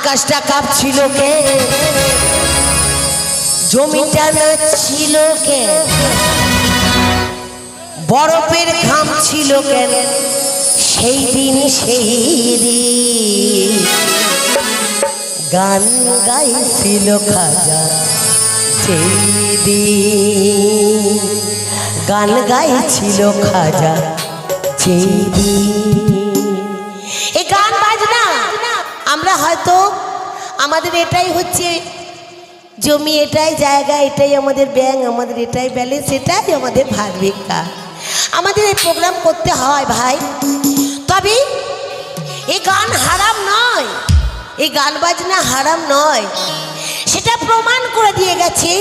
আকাশটা কাঁপছিল কে? জমিটা ছিল কে? বরফের ঘাম ছিল কেন সেই দিন সেই দিন। গান গাইছিল খাজা, সেই দিন। গান গাইছিল খাজা, সেই দিন। আমরা হয়তো আমাদের এটাই হচ্ছে জমি, এটাই জায়গা, এটাই আমাদের ব্যাংক আমাদের এটাই ব্যালেন্স এটাই আমাদের ভাগ ভিক্ষা আমাদের এই প্রোগ্রাম করতে হয় ভাই। তবে এই গান হারাম নয়। এই গান বাজনা হারাম নয়। সেটা প্রমাণ করে দিয়ে গেছে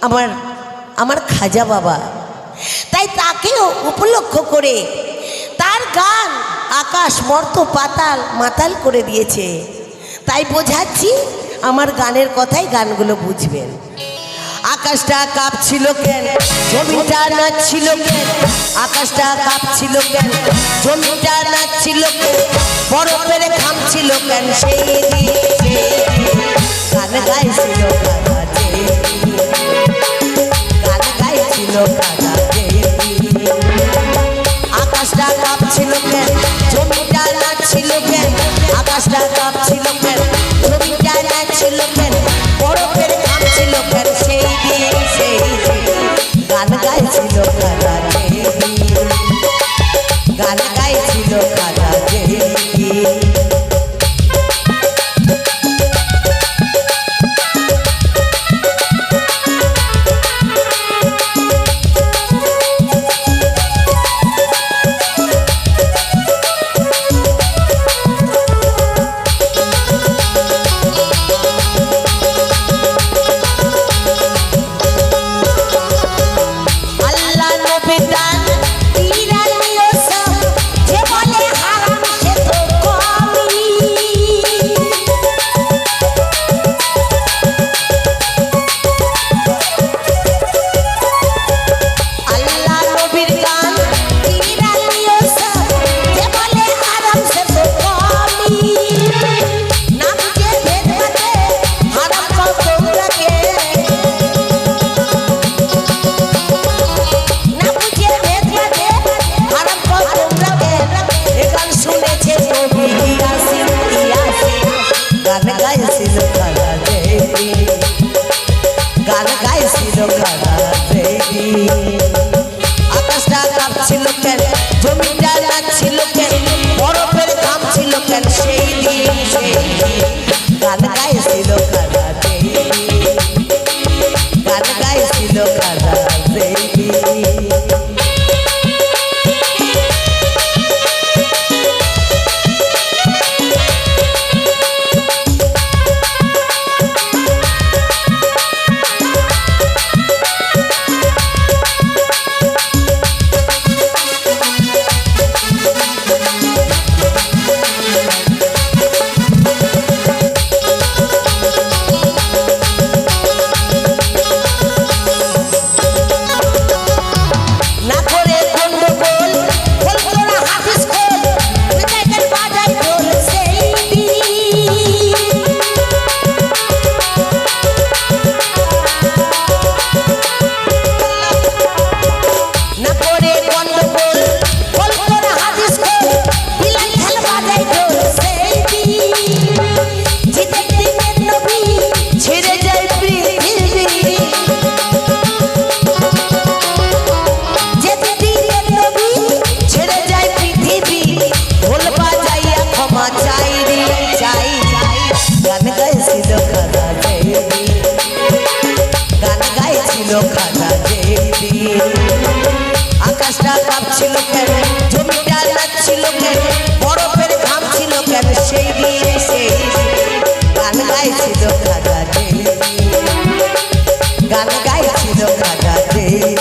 আমার আমার খাজা বাবা। তাই তাকেও উপলক্ষ করে তার গান আকাশ মর্ত পাতাল মাতাল করে দিয়েছে। তাই বোঝাচ্ছি আমার গানের কথাই গানগুলো বুঝবেন। আকাশটা কাঁপছিল কেন? জমিটা নাচছিল কেন? আকাশটা কাঁপছিল কেন? জমিটা নাচছিল কেন? বরফের খামছিল কেন? সেই গান গাইছিল গান গাইছিল। আকাশটা কাঁপছিল কেন? জমিটা নাচছিল কেন? আকাশটা কাঁপছিল কেন? জমিটা নাচছিল কেন? বরফের কাঁপছিল কেন? গাইছিল খালা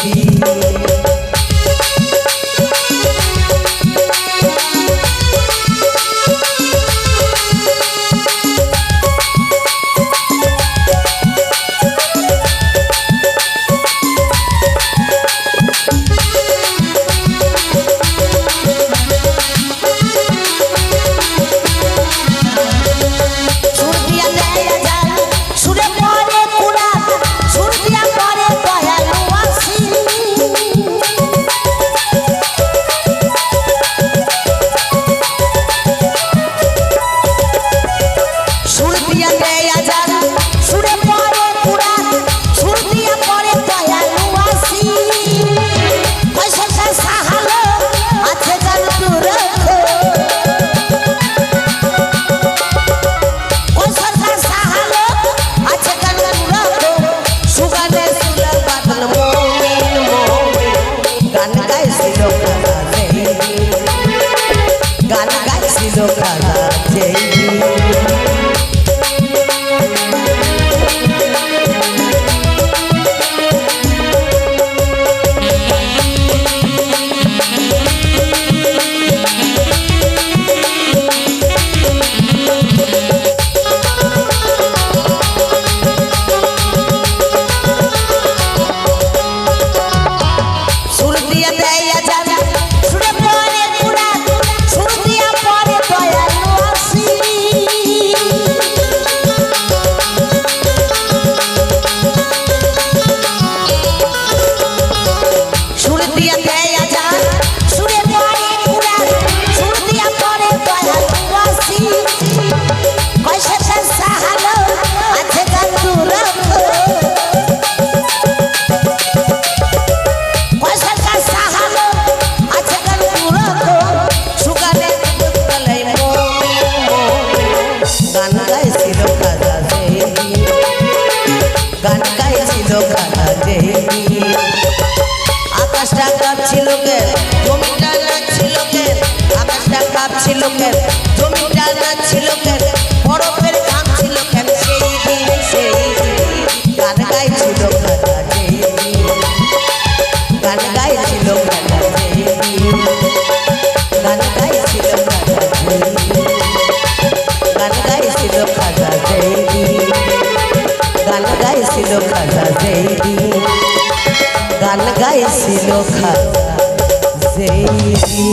keep ছিল গান গাইছিল প্রাণ গাইছিল খাজা জেহি গান গাইছিল খাজা জমিটা নাচছিল কে জমিটা কে গাইছিল খাজা জেইদি গান গাইছিল খাজা জেইদি